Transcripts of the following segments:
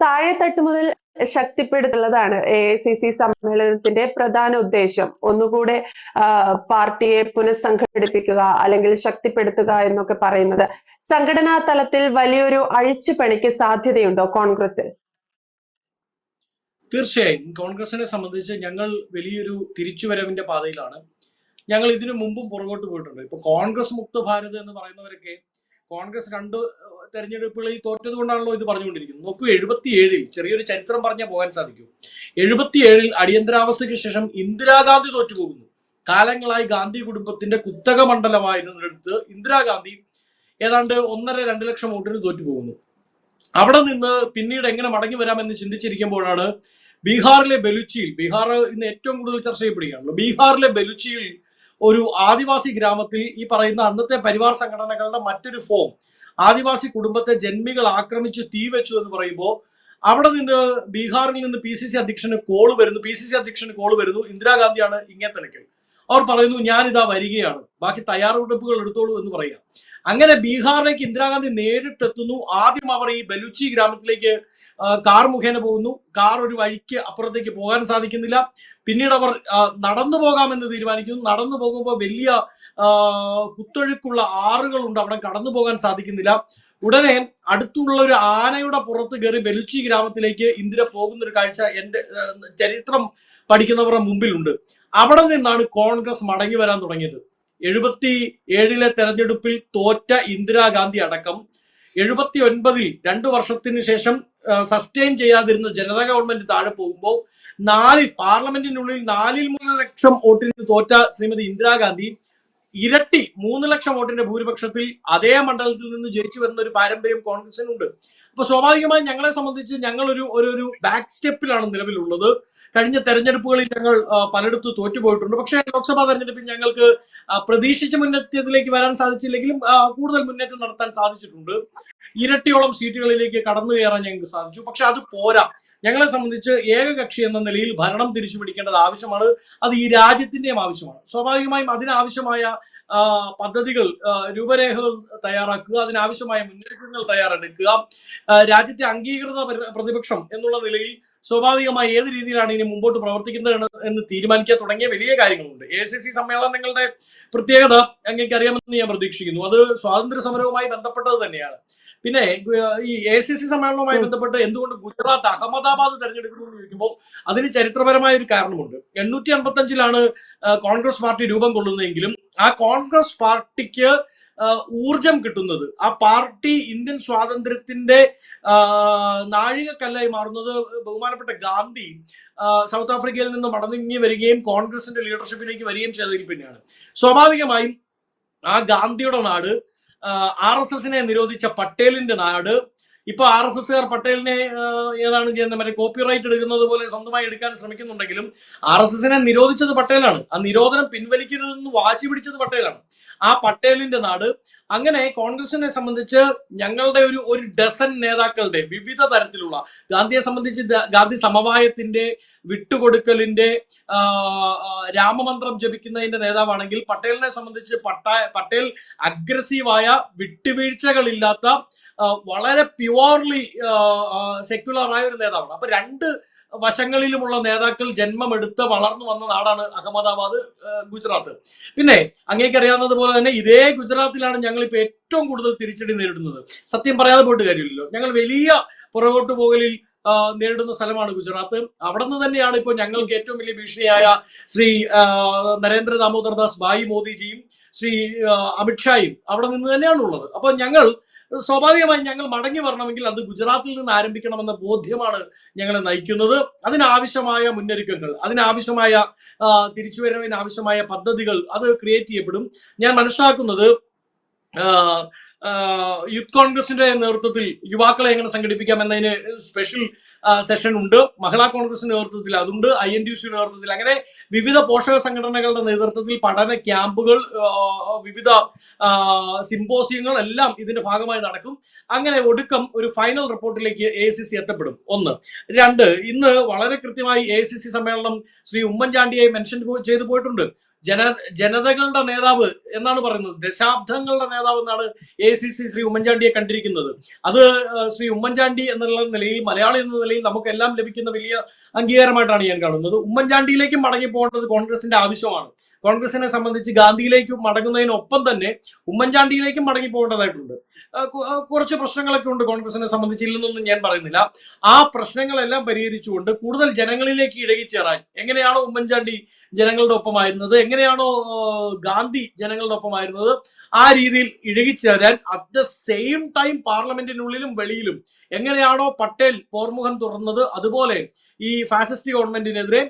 താഴെത്തട്ട് മുതൽ ശക്തിപ്പെടുത്തുന്നതാണ് A I C C സമ്മേളനത്തിന്റെ പ്രധാന ഉദ്ദേശം. ഒന്നുകൂടെ പാർട്ടിയെ പുനഃസംഘടിപ്പിക്കുക അല്ലെങ്കിൽ ശക്തിപ്പെടുത്തുക എന്നൊക്കെ പറയുന്നത്. സംഘടനാ തലത്തിൽ വലിയൊരു അഴിച്ചുപണിക്ക് സാധ്യതയുണ്ടോ കോൺഗ്രസിൽ തീർച്ചയായും. കോൺഗ്രസിനെ സംബന്ധിച്ച് ഞങ്ങൾ വലിയൊരു തിരിച്ചുവരവിന്റെ പാതയിലാണ്. ഞങ്ങൾ ഇതിനു മുമ്പും പുറകോട്ട് പോയിട്ടുണ്ട്. ഇപ്പൊ കോൺഗ്രസ് മുക്ത ഭാരത് എന്ന് പറയുന്നവരൊക്കെ കോൺഗ്രസ് രണ്ട് തെരഞ്ഞെടുപ്പുകളിൽ തോറ്റത് കൊണ്ടാണല്ലോ ഇത് പറഞ്ഞുകൊണ്ടിരിക്കുന്നത്. നോക്കൂ എഴുപത്തിയേഴിൽ ചെറിയൊരു ചരിത്രം പറഞ്ഞാൽ പോകാൻ സാധിക്കും. എഴുപത്തിയേഴിൽ അടിയന്തരാവസ്ഥയ്ക്ക് ശേഷം ഇന്ദിരാഗാന്ധി തോറ്റുപോകുന്നു. കാലങ്ങളായി ഗാന്ധി കുടുംബത്തിന്റെ കുത്തക മണ്ഡലമായിരുന്നിടത്ത് ഇന്ദിരാഗാന്ധി ഏതാണ്ട് ഒന്നര രണ്ട് ലക്ഷം വോട്ടിന് തോറ്റുപോകുന്നു. അവിടെ നിന്ന് പിന്നീട് എങ്ങനെ മടങ്ങി വരാമെന്ന് ചിന്തിച്ചിരിക്കുമ്പോഴാണ് ബീഹാറിലെ ബലുച്ചിയിൽ ബീഹാർ ഇന്ന് ഏറ്റവും കൂടുതൽ ചർച്ച ചെയ്യപ്പെടുകയാണല്ലോ. ബീഹാറിലെ ബലുച്ചിയിൽ ഒരു ആദിവാസി ഗ്രാമത്തിൽ ഈ പറയുന്ന അന്നത്തെ പരിവാർ സംഘടനകളുടെ മറ്റൊരു ഫോം ആദിവാസി കുടുംബത്തെ ജന്മികൾ ആക്രമിച്ച് തീ വെച്ചു എന്ന് പറയുമ്പോൾ അവിടെ നിന്ന് ബീഹാറിൽ നിന്ന് പി സി സി അധ്യക്ഷന് കോൾ വരുന്നു. പി സി സി അധ്യക്ഷന് കോൾ വരുന്നു. ഇന്ദിരാഗാന്ധിയാണ് ഇങ്ങനെ നിൽക്കൽ അവർ പറയുന്നു ഞാനിതാ വരികയാണ്. ബാക്കി തയ്യാറെടുപ്പുകൾ എടുത്തോളൂ എന്ന് പറയുക. അങ്ങനെ ബീഹാറിലേക്ക് ഇന്ദിരാഗാന്ധി നേരിട്ടെത്തുന്നു. ആദ്യം അവർ ഈ ബലൂച്ചി ഗ്രാമത്തിലേക്ക് കാർ മുഖേന പോകുന്നു. കാർ ഒരു വഴിക്ക് അപ്പുറത്തേക്ക് പോകാൻ സാധിക്കുന്നില്ല. പിന്നീട് അവർ നടന്നു പോകാമെന്ന് തീരുമാനിക്കുന്നു. നടന്നു പോകുമ്പോൾ വലിയ കുത്തൊഴുക്കുള്ള ആറുകളുണ്ട്. അവിടെ കടന്നു പോകാൻ സാധിക്കുന്നില്ല. ഉടനെ അടുത്തുള്ള ഒരു ആനയുടെ പുറത്ത് കയറി ബലുച്ചി ഗ്രാമത്തിലേക്ക് ഇന്ദിര പോകുന്ന ഒരു കാഴ്ച എന്റെ ചരിത്രം പഠിക്കുന്നവരുടെ മുമ്പിലുണ്ട്. അവിടെ നിന്നാണ് കോൺഗ്രസ് മടങ്ങി വരാൻ തുടങ്ങിയത്. എഴുപത്തി ഏഴിലെ തെരഞ്ഞെടുപ്പിൽ തോറ്റ ഇന്ദിരാഗാന്ധി അടക്കം എഴുപത്തി ഒൻപതിൽ രണ്ടു വർഷത്തിന് ശേഷം സസ്റ്റെയിൻ ചെയ്യാതിരുന്ന ജനതാ ഗവൺമെന്റ് താഴെ പോകുമ്പോൾ നാലിൽ പാർലമെന്റിനുള്ളിൽ നാലിൽ മൂന്ന് ലക്ഷം വോട്ടിന് തോറ്റ ശ്രീമതി ഇന്ദിരാഗാന്ധി ഇരട്ടി മൂന്ന് ലക്ഷം വോട്ടിന്റെ ഭൂരിപക്ഷത്തിൽ അതേ മണ്ഡലത്തിൽ നിന്ന് ജയിച്ചു വരുന്ന ഒരു പാരമ്പര്യം കോൺഗ്രസിനുണ്ട്. അപ്പൊ സ്വാഭാവികമായി ഞങ്ങളെ സംബന്ധിച്ച് ഞങ്ങൾ ഒരു ഒരു ബാക്ക് സ്റ്റെപ്പിലാണ് നിലവിലുള്ളത്. കഴിഞ്ഞ തെരഞ്ഞെടുപ്പുകളിൽ ഞങ്ങൾ പലയിടത്ത് തോറ്റുപോയിട്ടുണ്ട്. പക്ഷേ ലോക്സഭാ തെരഞ്ഞെടുപ്പിൽ ഞങ്ങൾക്ക് പ്രതീക്ഷിച്ച മുന്നേറ്റത്തിലേക്ക് വരാൻ സാധിച്ചില്ലെങ്കിലും കൂടുതൽ മുന്നേറ്റം നടത്താൻ സാധിച്ചിട്ടുണ്ട്. ഇരട്ടിയോളം സീറ്റുകളിലേക്ക് കടന്നു കയറാൻ ഞങ്ങൾക്ക് സാധിച്ചു. പക്ഷെ അത് പോരാ. ഞങ്ങളെ സംബന്ധിച്ച് ഏകകക്ഷി എന്ന നിലയിൽ ഭരണം തിരിച്ചു പിടിക്കേണ്ടത് ആവശ്യമാണ്. അത് ഈ രാജ്യത്തിന്റെയും ആവശ്യമാണ്. സ്വാഭാവികമായും അതിനാവശ്യമായ പദ്ധതികൾ രൂപരേഖകൾ തയ്യാറാക്കുക അതിനാവശ്യമായ മുന്നൊരുക്കങ്ങൾ തയ്യാറെടുക്കുക രാജ്യത്തെ അംഗീകൃത പ്രതിപക്ഷം എന്നുള്ള നിലയിൽ സ്വാഭാവികമായി ഏത് രീതിയിലാണ് ഇനി മുമ്പോട്ട് പ്രവർത്തിക്കുന്നത് എന്ന് തീരുമാനിക്കാൻ തുടങ്ങിയ വലിയ കാര്യങ്ങളുണ്ട്. എ സി സി സമ്മേളനങ്ങളുടെ പ്രത്യേകത അങ്ങേക്ക് അറിയാമെന്ന് ഞാൻ പ്രതീക്ഷിക്കുന്നു. അത് സ്വാതന്ത്ര്യ സമരവുമായി ബന്ധപ്പെട്ടത് തന്നെയാണ്. പിന്നെ ഈ എ സി സി സമ്മേളനവുമായി ബന്ധപ്പെട്ട് എന്തുകൊണ്ട് ഗുജറാത്ത് അഹമ്മദാബാദ് തെരഞ്ഞെടുക്കുന്നു എന്ന് ചോദിക്കുമ്പോൾ അതിന് ചരിത്രപരമായ ഒരു കാരണമുണ്ട്. എണ്ണൂറ്റി അൻപത്തി അഞ്ചിലാണ് കോൺഗ്രസ് പാർട്ടി രൂപം കൊള്ളുന്നതെങ്കിലും ആ കോൺഗ്രസ് പാർട്ടിക്ക് ഊർജം കിട്ടുന്നത്. ആ പാർട്ടി ഇന്ത്യൻ സ്വാതന്ത്ര്യത്തിന്റെ നാഴികക്കല്ലായി മാറുന്നത് ബഹുമാനപ്പെട്ട ഗാന്ധി സൗത്ത് ആഫ്രിക്കയിൽ നിന്ന് മടങ്ങി വരികയും കോൺഗ്രസിന്റെ ലീഡർഷിപ്പിലേക്ക് വരികയും ചെയ്തതിൽ പിന്നെയാണ്. സ്വാഭാവികമായും ആ ഗാന്ധിയുടെ നാട് ആർ എസ് എസിനെ നിരോധിച്ച പട്ടേലിന്റെ നാട് ഇപ്പൊ ആർ എസ് എസ്കാർ പട്ടേലിനെ ഏതാണ് ചെയ്യുന്നത്? മറ്റേ കോപ്പിറൈറ്റ് എടുക്കുന്നത് പോലെ സ്വന്തമായി എടുക്കാൻ ശ്രമിക്കുന്നുണ്ടെങ്കിലും ആർ എസ് എസിനെ നിരോധിച്ചത് പട്ടേലാണ്. ആ നിരോധനം പിൻവലിക്കരുതെന്ന് വാശി പിടിച്ചത് പട്ടേലാണ്. ആ പട്ടേലിന്റെ നാട് അങ്ങനെ കോൺഗ്രസിനെ സംബന്ധിച്ച് ഞങ്ങളുടെ ഒരു ഒരു ഡസൻ നേതാക്കളുടെ വിവിധ തരത്തിലുള്ള ഗാന്ധിയെ സംബന്ധിച്ച് ഗാന്ധി സമവായത്തിന്റെ വിട്ടുകൊടുക്കലിന്റെ രാമമന്ത്രം ജപിക്കുന്നതിന്റെ നേതാവാണെങ്കിൽ പട്ടേലിനെ സംബന്ധിച്ച് പട്ടാ പട്ടേൽ അഗ്രസീവായ വിട്ടുവീഴ്ചകളില്ലാത്ത വളരെ വളരെ പ്യുവർലി സെക്യുലർ ആയ ഒരു നേതാവാണ്. അപ്പൊ രണ്ട് വശങ്ങളിലുമുള്ള നേതാക്കൾ ജന്മമെടുത്ത് വളർന്നു വന്ന നാടാണ് അഹമ്മദാബാദ് ഗുജറാത്ത്. പിന്നെ അങ്ങേക്ക് അറിയാവുന്നത് പോലെ തന്നെ ഇതേ ഗുജറാത്തിലാണ് ഞങ്ങൾ ഇപ്പൊ ഏറ്റവും കൂടുതൽ തിരിച്ചടി നേരിടുന്നത്. സത്യം പറയാതെ പോയിട്ട് കാര്യമില്ലല്ലോ. ഞങ്ങൾ വലിയ പുറകോട്ട് പോകലിൽ നേരിടുന്ന സ്ഥലമാണ് ഗുജറാത്ത്. അവിടെ നിന്ന് തന്നെയാണ് ഇപ്പോൾ ഞങ്ങൾക്ക് ഏറ്റവും വലിയ ഭീഷണിയായ ശ്രീ നരേന്ദ്ര ദാമോദർ ദാസ് ഭായി മോദിജിയും ശ്രീ അമിത്ഷായും അവിടെ നിന്ന് തന്നെയാണ് ഉള്ളത് അപ്പോൾ ഞങ്ങൾ സ്വാഭാവികമായി ഞങ്ങൾ മടങ്ങി വരണമെങ്കിൽ അത് ഗുജറാത്തിൽ നിന്ന് ആരംഭിക്കണമെന്ന ബോധ്യമാണ് ഞങ്ങളെ നയിക്കുന്നത്. അതിനാവശ്യമായ മുന്നൊരുക്കങ്ങൾ അതിനാവശ്യമായ തിരിച്ചുവരവിനാവശ്യമായ പദ്ധതികൾ അത് ക്രിയേറ്റ് ചെയ്യപ്പെടും. ഞാൻ മനസ്സിലാക്കുന്നത് യൂത്ത് കോൺഗ്രസിന്റെ നേതൃത്വത്തിൽ യുവാക്കളെ എങ്ങനെ സംഘടിപ്പിക്കാം എന്നതിന് സ്പെഷ്യൽ സെഷൻ ഉണ്ട്. മഹിളാ കോൺഗ്രസിന്റെ നേതൃത്വത്തിൽ അതുണ്ട്. ഐ എൻ ഡി സിയുടെ നേതൃത്വത്തിൽ. അങ്ങനെ വിവിധ പോഷക സംഘടനകളുടെ നേതൃത്വത്തിൽ പഠന ക്യാമ്പുകൾ വിവിധ സിംബോസിയങ്ങൾ എല്ലാം ഇതിന്റെ ഭാഗമായി നടക്കും. അങ്ങനെ ഒടുക്കം ഒരു ഫൈനൽ റിപ്പോർട്ടിലേക്ക് എ സി സി എത്തപ്പെടും. ഒന്ന്. രണ്ട്. ഇന്ന് വളരെ കൃത്യമായി എ സി സി സമ്മേളനം ശ്രീ ഉമ്മൻചാണ്ടിയെ മെൻഷൻ ചെയ്തു പോയിട്ടുണ്ട്. ജന ജനതകളുടെ നേതാവ് എന്നാണ് പറയുന്നത്. ദശാബ്ദങ്ങളുടെ നേതാവ് എന്നാണ് എ സി സി ശ്രീ ഉമ്മൻചാണ്ടിയെ കണ്ടിരിക്കുന്നത്. അത് ശ്രീ ഉമ്മൻചാണ്ടി എന്നുള്ള നിലയിൽ മലയാളി എന്ന നിലയിൽ നമുക്കെല്ലാം ലഭിക്കുന്ന വലിയ അംഗീകാരമായിട്ടാണ് ഞാൻ കാണുന്നത്. ഉമ്മൻചാണ്ടിയിലേക്ക് മടങ്ങി പോകേണ്ടത് കോൺഗ്രസിന്റെ ആവശ്യമാണ്. കോൺഗ്രസിനെ സംബന്ധിച്ച് ഗാന്ധിയിലേക്ക് മടങ്ങുന്നതിനൊപ്പം തന്നെ ഉമ്മൻചാണ്ടിയിലേക്കും മടങ്ങി പോകേണ്ടതായിട്ടുണ്ട് കുറച്ച് പ്രശ്നങ്ങളൊക്കെ ഉണ്ട് കോൺഗ്രസിനെ സംബന്ധിച്ച് ഇല്ലെന്നൊന്നും ഞാൻ പറയുന്നില്ല. ആ പ്രശ്നങ്ങളെല്ലാം പരിഹരിച്ചുകൊണ്ട് കൂടുതൽ ജനങ്ങളിലേക്ക് ഇഴകിച്ചേറാൻ എങ്ങനെയാണ് ഉമ്മൻചാണ്ടി ജനങ്ങളുടെ ഒപ്പമായിരുന്നത്? എങ്ങനെയാണോ ഗാന്ധി ജനങ്ങളുടെ ഒപ്പമായിരുന്നത് ആ രീതിയിൽ ഇഴകിച്ചേരാൻ അറ്റ് ദ സെയിം ടൈം പാർലമെന്റിനുള്ളിലും വെളിയിലും എങ്ങനെയാണോ പട്ടേൽ പോർമുഖം തുറന്നത് അതുപോലെ ഈ ഫാസിസ്റ്റ് ഗവൺമെന്റിനെതിരെ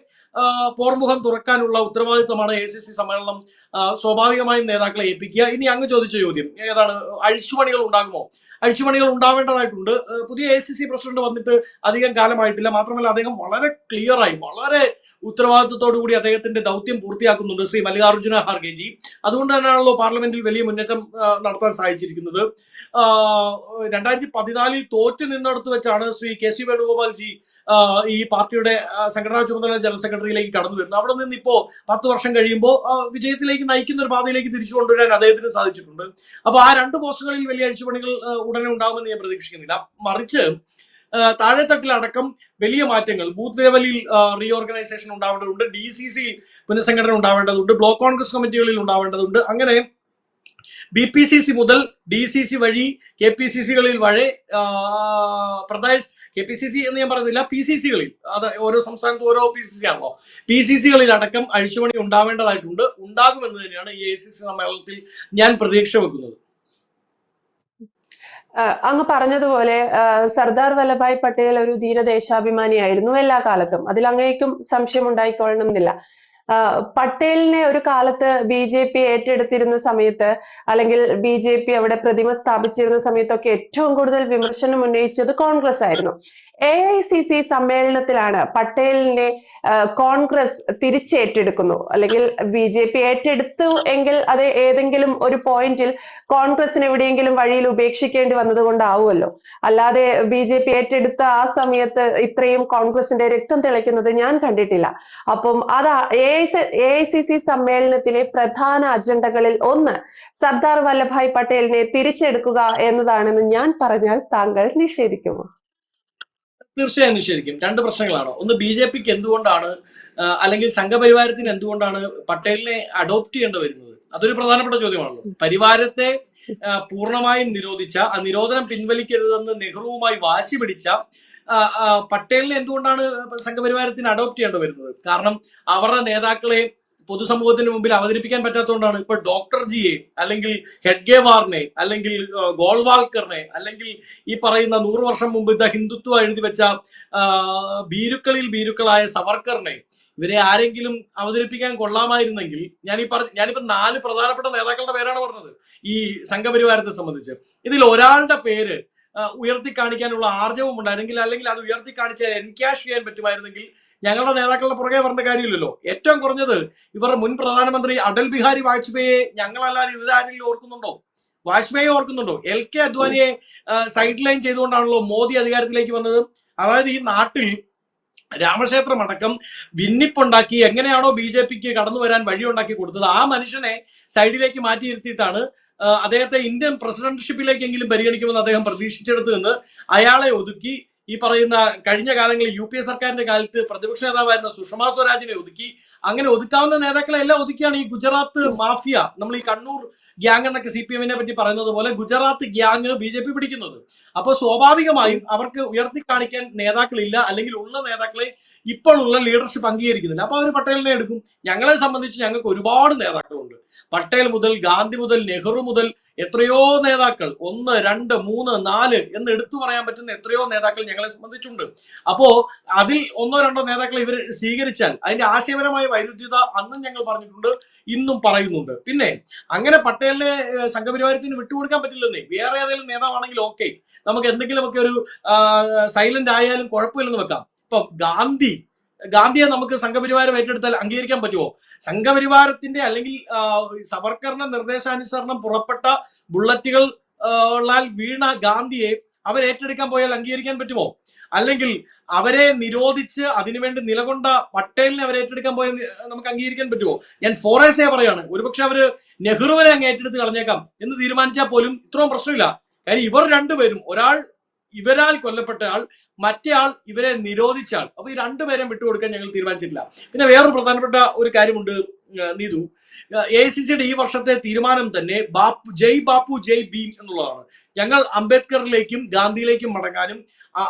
പോർമുഖം തുറക്കാനുള്ള ഉത്തരവാദിത്തമാണ് എ സി സി സമ്മേളനം സ്വാഭാവികമായും നേതാക്കളെ ഏൽപ്പിക്കുക. ഇനി അങ്ങ് ചോദിച്ച ചോദ്യം ഏതാണ് അഴിച്ചുപണികൾ ഉണ്ടാകുമോ? അഴിച്ചുപണികൾ ഉണ്ടാവേണ്ടതായിട്ടുണ്ട്. പുതിയ എ സി സി പ്രസിഡന്റ് വന്നിട്ട് അധികം കാലമായിട്ടില്ല. മാത്രമല്ല അദ്ദേഹം വളരെ ക്ലിയറായി വളരെ ഉത്തരവാദിത്വത്തോടു കൂടി അദ്ദേഹത്തിന്റെ ദൗത്യം പൂർത്തിയാക്കുന്നുണ്ട് ശ്രീ മല്ലികാർജുന ഖാർഗെജി. അതുകൊണ്ട് തന്നെയാണല്ലോ പാർലമെന്റിൽ വലിയ മുന്നേറ്റം നടത്താൻ സാധിച്ചിരിക്കുന്നത്. രണ്ടായിരത്തി പതിനാലിൽ തോറ്റു നിന്നെടുത്ത് വെച്ചാണ് ശ്രീ കെ സി വേണുഗോപാൽ ജി ഈ പാർട്ടിയുടെ സംഘടനാ ചുമതല ജനറൽ സെക്രട്ടറിയിലേക്ക് കടന്നു വരുന്നു. അവിടെ നിന്ന് ഇപ്പോ പത്ത് വർഷം കഴിയുമ്പോൾ വിജയത്തിലേക്ക് നയിക്കുന്ന ഒരു പാതയിലേക്ക് തിരിച്ചു കൊണ്ടുവരാൻ അദ്ദേഹത്തിന് സാധിച്ചിട്ടുണ്ട്. അപ്പൊ ആ രണ്ട് പോസ്റ്റുകളിൽ വലിയ അഴിച്ചുപണികൾ ഉടനെ ഉണ്ടാകുമെന്ന് ഞാൻ പ്രതീക്ഷിക്കുന്നില്ല. മറിച്ച് താഴെത്തട്ടിലടക്കം വലിയ മാറ്റങ്ങൾ. ബൂത്ത് ലെവലിൽ റീഓർഗനൈസേഷൻ ഉണ്ടാവേണ്ടതുണ്ട്. ഡി സി സിയിൽ പുനഃസംഘടന ഉണ്ടാവേണ്ടതുണ്ട്. ബ്ലോക്ക് കോൺഗ്രസ് കമ്മിറ്റികളിൽ ഉണ്ടാവേണ്ടതുണ്ട്. അങ്ങനെ ബി പി സി സി മുതൽ ഡി സി സി വഴി കെ പി സി സികളിൽ വഴി പ്രധാന കെ പി സി സി എന്ന് ഞാൻ പറയുന്നില്ല പി സി സികളിൽ അത് ഓരോ സംസ്ഥാനത്തും ഓരോ പി സി സി ആണല്ലോ. പി സി സികളിൽ അടക്കം അഴിച്ചുപണി ഉണ്ടാവേണ്ടതായിട്ടുണ്ട് ഉണ്ടാകുമെന്ന് തന്നെയാണ് ഈ എ സി സി സമ്മേളനത്തിൽ ഞാൻ പ്രതീക്ഷ വെക്കുന്നത്. അങ്ങ് പറഞ്ഞതുപോലെ സർദാർ വല്ലഭായ് പട്ടേൽ ഒരു ധീരദേശാഭിമാനിയായിരുന്നു എല്ലാ കാലത്തും. അതിൽ അങ്ങേക്കും സംശയം ഉണ്ടായിക്കൊള്ളണമെന്നില്ല പട്ടേലിനെ ഒരു കാലത്ത് ബി ജെ പി ഏറ്റെടുത്തിരുന്ന സമയത്ത് അല്ലെങ്കിൽ ബി ജെ പി അവിടെ പ്രതിമ സ്ഥാപിച്ചിരുന്ന സമയത്തൊക്കെ ഏറ്റവും കൂടുതൽ വിമർശനം ഉന്നയിച്ചത് കോൺഗ്രസ് ആയിരുന്നു എ ഐ സി സി സമ്മേളനത്തിലാണ് പട്ടേലിനെ കോൺഗ്രസ് തിരിച്ചേറ്റെടുക്കുന്നു. അല്ലെങ്കിൽ ബി ജെ പി ഏറ്റെടുത്തു എങ്കിൽ അത് ഏതെങ്കിലും ഒരു പോയിന്റിൽ കോൺഗ്രസിന് എവിടെയെങ്കിലും വഴിയിൽ ഉപേക്ഷിക്കേണ്ടി വന്നത് കൊണ്ടാവുമല്ലോ അല്ലാതെ ബി ജെ പി ഏറ്റെടുത്ത ആ സമയത്ത് ഇത്രയും കോൺഗ്രസിന്റെ രക്തം തിളയ്ക്കുന്നത് ഞാൻ കണ്ടിട്ടില്ല. അപ്പം അത് എ ഐ സി സി സമ്മേളനത്തിലെ പ്രധാന അജണ്ടകളിൽ ഒന്ന് സർദാർ വല്ലഭായ് പട്ടേലിനെ തിരിച്ചെടുക്കുക എന്നതാണെന്ന് ഞാൻ പറഞ്ഞാൽ താങ്കൾ നിഷേധിക്കുമോ? തീർച്ചയായും നിഷേധിക്കും. രണ്ട് പ്രശ്നങ്ങളാണ്. ഒന്ന് ബി ജെ പിക്ക് എന്തുകൊണ്ടാണ് അല്ലെങ്കിൽ സംഘപരിവാരത്തിന് എന്തുകൊണ്ടാണ് പട്ടേലിനെ അഡോപ്റ്റ് ചെയ്യേണ്ടി വരുന്നത്? അതൊരു പ്രധാനപ്പെട്ട ചോദ്യമാണല്ലോ. പരിവാരത്തെ പൂർണമായും നിരോധിച്ച ആ നിരോധനം പിൻവലിക്കരുതെന്ന് നെഹ്റുവുമായി വാശി പിടിച്ച പട്ടേലിനെ എന്തുകൊണ്ടാണ് സംഘപരിവാരത്തിന് അഡോപ്റ്റ് ചെയ്യേണ്ടി വരുന്നത്? കാരണം അവരുടെ നേതാക്കളെ പൊതുസമൂഹത്തിന് മുമ്പിൽ അവതരിപ്പിക്കാൻ പറ്റാത്തതുകൊണ്ടാണ് ഇപ്പൊ ഡോക്ടർ ജിയെ അല്ലെങ്കിൽ ഹെഡ്ഗേവാറിനെ അല്ലെങ്കിൽ ഗോൾവാൾക്കറിനെ അല്ലെങ്കിൽ ഈ പറയുന്ന നൂറു വർഷം മുമ്പ് ഇതാ ഹിന്ദുത്വ എഴുതി വെച്ച ഭീരുക്കളിൽ ഭീരുക്കളായ സവർക്കറിനെ ഇവരെ ആരെങ്കിലും അവതരിപ്പിക്കാൻ കൊള്ളാമായിരുന്നെങ്കിൽ ഞാൻ ഈ പറഞ്ഞ ഞാനിപ്പോ നാല് പ്രധാനപ്പെട്ട നേതാക്കളുടെ പേരാണ് പറഞ്ഞത് ഈ സംഘപരിവാരത്തെ സംബന്ധിച്ച്. ഇതിൽ ഒരാളുടെ പേര് ഉയർത്തി കാണിക്കാനുള്ള ആർജവം ഉണ്ടായിരുന്നെങ്കിൽ അല്ലെങ്കിൽ അത് ഉയർത്തി കാണിച്ച് എൻക്യാഷ് ചെയ്യാൻ പറ്റുമായിരുന്നെങ്കിൽ ഞങ്ങളുടെ നേതാക്കളുടെ പുറകെ വരേണ്ട കാര്യമില്ലല്ലോ. ഏറ്റവും കുറഞ്ഞത് ഇവർ മുൻ പ്രധാനമന്ത്രി അടൽ ബിഹാരി വാജ്പേയിയെ ഞങ്ങളല്ലാതെ ഇതാരെങ്കിലും ഓർക്കുന്നുണ്ടോ? വാജ്പേയി ഓർക്കുന്നുണ്ടോ? എൽ കെ അദ്വാനിയെ സൈഡ് ലൈൻ ചെയ്തുകൊണ്ടാണല്ലോ മോദി അധികാരത്തിലേക്ക് വന്നത്. അതായത് ഈ നാട്ടിൽ രാമക്ഷേത്രം അടക്കം ഭിന്നിപ്പുണ്ടാക്കി എങ്ങനെയാണോ ബി ജെ പിക്ക് കടന്നു വരാൻ വഴിയുണ്ടാക്കി കൊടുത്തത് ആ മനുഷ്യനെ സൈഡിലേക്ക് മാറ്റിയിരുത്തിയിട്ടാണ് അദ്ദേഹത്തെ ഇന്ത്യൻ പ്രസിഡന്റ്ഷിപ്പിലേക്കെങ്കിലും പരിഗണിക്കുമെന്ന് അദ്ദേഹം പ്രതീക്ഷിച്ചെടുത്തു നിന്ന് അയാളെ ഒതുക്കി ഈ പറയുന്ന കഴിഞ്ഞ കാലങ്ങളിൽ യു പി എ സർക്കാരിന്റെ കാലത്ത് പ്രതിപക്ഷ നേതാവായിരുന്ന സുഷമ സ്വരാജിനെ ഒതുക്കി അങ്ങനെ ഒതുക്കാവുന്ന നേതാക്കളെ എല്ലാം ഒതുക്കിയാണ് ഈ ഗുജറാത്ത് മാഫിയ. നമ്മൾ ഈ കണ്ണൂർ ഗ്യാങ് എന്നൊക്കെ സി പി എമ്മിനെ പറ്റി പറയുന്നത് പോലെ Gujarat gang B J P പിടിക്കുന്നത്. അപ്പോൾ സ്വാഭാവികമായും അവർക്ക് ഉയർത്തി കാണിക്കാൻ നേതാക്കളില്ല അല്ലെങ്കിൽ ഉള്ള നേതാക്കളെ ഇപ്പോൾ ഉള്ള ലീഡർഷിപ്പ് അംഗീകരിക്കുന്നില്ല. അപ്പോൾ അവർ പട്ടേലിനെ എടുക്കും. ഞങ്ങളെ സംബന്ധിച്ച് ഞങ്ങൾക്ക് ഒരുപാട് നേതാക്കളുണ്ട്. പട്ടേൽ മുതൽ ഗാന്ധി മുതൽ നെഹ്റു മുതൽ എത്രയോ നേതാക്കൾ. ഒന്ന് രണ്ട് മൂന്ന് നാല് എന്ന് എടുത്തു പറയാൻ പറ്റുന്ന എത്രയോ നേതാക്കൾ ഞങ്ങളെ സംബന്ധിച്ചുണ്ട്. അപ്പോ അതിൽ ഒന്നോ രണ്ടോ നേതാക്കളെ ഇവർ സ്വീകരിച്ചാൽ അതിന്റെ ആശയപരമായ വൈരുദ്ധ്യത അന്നും ഞങ്ങൾ പറഞ്ഞിട്ടുണ്ട് ഇന്നും പറയുന്നുണ്ട്. പിന്നെ അങ്ങനെ പട്ടേലിനെ സംഘപരിവാരത്തിന് വിട്ടുകൊടുക്കാൻ പറ്റില്ലെന്നേ. വേറെ ഏതെങ്കിലും നേതാവാണെങ്കിൽ ഓക്കെ. നമുക്ക് എന്തെങ്കിലുമൊക്കെ ഒരു സൈലന്റ് ആയാലും കുഴപ്പമില്ലെന്ന് വെക്കാം. ഇപ്പൊ ഗാന്ധി ഗാന്ധിയെ നമുക്ക് സംഘപരിവാരം ഏറ്റെടുത്താൽ അംഗീകരിക്കാൻ പറ്റുമോ? സംഘപരിവാരത്തിന്റെ അല്ലെങ്കിൽ സവർക്കറിന്റെ നിർദ്ദേശാനുസരണം പുറപ്പെട്ട ബുള്ളറ്റുകൾ വീണ ഗാന്ധിയെ അവർ ഏറ്റെടുക്കാൻ പോയാൽ അംഗീകരിക്കാൻ പറ്റുമോ? അല്ലെങ്കിൽ അവരെ നിരോധിച്ച് അതിനുവേണ്ടി നിലകൊണ്ട പട്ടേലിനെ അവർ ഏറ്റെടുക്കാൻ പോയാൽ നമുക്ക് അംഗീകരിക്കാൻ പറ്റുമോ? ഞാൻ ഫോറേസേ പറയാണ്. ഒരുപക്ഷെ അവർ നെഹ്റുവിനെ അങ്ങ് ഏറ്റെടുത്ത് കളഞ്ഞേക്കാം എന്ന് തീരുമാനിച്ചാൽ പോലും ഇത്രയും പ്രശ്നമില്ല. കാര്യം ഇവർ രണ്ടുപേരും ഒരാൾ ഇവരാൽ കൊല്ലപ്പെട്ട ആൾ മറ്റേ ആൾ ഇവരെ നിരോധിച്ച ആൾ. അപ്പൊ ഈ രണ്ടുപേരെയും വിട്ടുകൊടുക്കാൻ ഞങ്ങൾ തീരുമാനിച്ചിട്ടില്ല. പിന്നെ വേറൊരു പ്രധാനപ്പെട്ട ഒരു കാര്യമുണ്ട്. നീതു. എ സി സിയുടെ ഈ വർഷത്തെ തീരുമാനം തന്നെ ബാപ്പു ജയ് ബാപ്പു ജയ് ഭീം എന്നുള്ളതാണ്. ഞങ്ങൾ അംബേദ്കറിലേക്കും ഗാന്ധിയിലേക്കും മടങ്ങാനും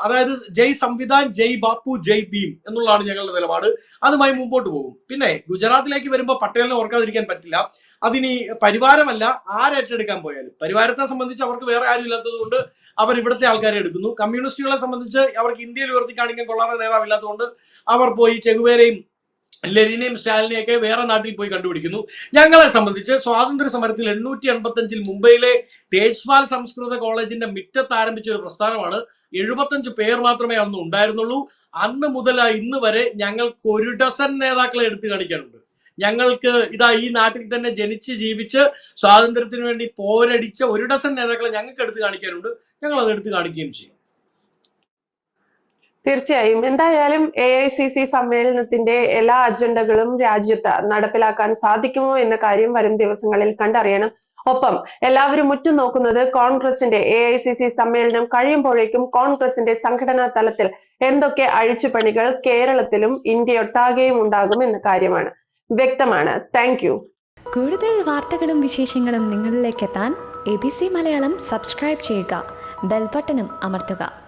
അതായത് ജയ് സംവിധാൻ ജയ് ബാപ്പു ജയ് ഭീം എന്നുള്ളതാണ് ഞങ്ങളുടെ നിലപാട്. അതുമായി മുമ്പോട്ട് പോകും. പിന്നെ ഗുജറാത്തിലേക്ക് വരുമ്പോൾ പട്ടേലിനെ ഓർക്കാതിരിക്കാൻ പറ്റില്ല. അതിനി പരിവാരമല്ല ആരേറ്റെടുക്കാൻ പോയാലും. പരിവാരത്തെ സംബന്ധിച്ച് അവർക്ക് വേറെ ആരും ഇല്ലാത്തത് കൊണ്ട് അവർ ഇവിടുത്തെ ആൾക്കാരെ എടുക്കുന്നു. കമ്മ്യൂണിസ്റ്റുകളെ സംബന്ധിച്ച് അവർക്ക് ഇന്ത്യയിൽ ഉയർത്തി കാണിക്കാൻ കൊള്ളാവുന്ന നേതാവില്ലാത്തതുകൊണ്ട് അവർ പോയി ചെകുവേരയും ലെനിനെയും സ്റ്റാലിനെയൊക്കെ വേറെ നാട്ടിൽ പോയി കണ്ടുപിടിക്കുന്നു. ഞങ്ങളെ സംബന്ധിച്ച് സ്വാതന്ത്ര്യ സമരത്തിൽ എണ്ണൂറ്റി എൺപത്തഞ്ചിൽ മുംബൈയിലെ തേജ്വാൽ സംസ്കൃത കോളേജിന്റെ മുറ്റത്ത് ആരംഭിച്ച ഒരു പ്രസ്ഥാനമാണ്. എഴുപത്തഞ്ച് പേർ മാത്രമേ അന്ന് ഉണ്ടായിരുന്നുള്ളൂ. അന്ന് മുതൽ ഇന്ന് വരെ ഞങ്ങൾക്ക് ഒരു ഡസൻ നേതാക്കളെ എടുത്തു കാണിക്കാനുണ്ട്. ഞങ്ങൾക്ക് ഇതാ ഈ നാട്ടിൽ തന്നെ ജനിച്ച് ജീവിച്ച് സ്വാതന്ത്ര്യത്തിന് വേണ്ടി പോരടിച്ച ഒരു ഡസൻ നേതാക്കളെ ഞങ്ങൾക്ക് എടുത്തു കാണിക്കാനുണ്ട്. ഞങ്ങൾ അത് എടുത്തു കാണിക്കുകയും ചെയ്യും. തീർച്ചയായും. എന്തായാലും എ ഐ സി സി സമ്മേളനത്തിന്റെ എല്ലാ അജണ്ടകളും രാജ്യത്ത് നടപ്പിലാക്കാൻ സാധിക്കുമോ എന്ന കാര്യം വരും ദിവസങ്ങളിൽ കണ്ടറിയണം. ഒപ്പം എല്ലാവരും ഉറ്റുനോക്കുന്നത് കോൺഗ്രസിന്റെ എ ഐ സി സി സമ്മേളനം കഴിയുമ്പോഴേക്കും കോൺഗ്രസിന്റെ സംഘടനാ തലത്തിൽ എന്തൊക്കെ അഴിച്ചുപണികൾ കേരളത്തിലും ഇന്ത്യയൊട്ടാകെയും ഉണ്ടാകും എന്ന കാര്യമാണ്. വ്യക്തമാണ്. താങ്ക് കൂടുതൽ വാർത്തകളും വിശേഷങ്ങളും നിങ്ങളിലേക്ക് എത്താൻ A B C Malayalam subscribe ചെയ്യുക. ബെൽബട്ടനും അമർത്തുക.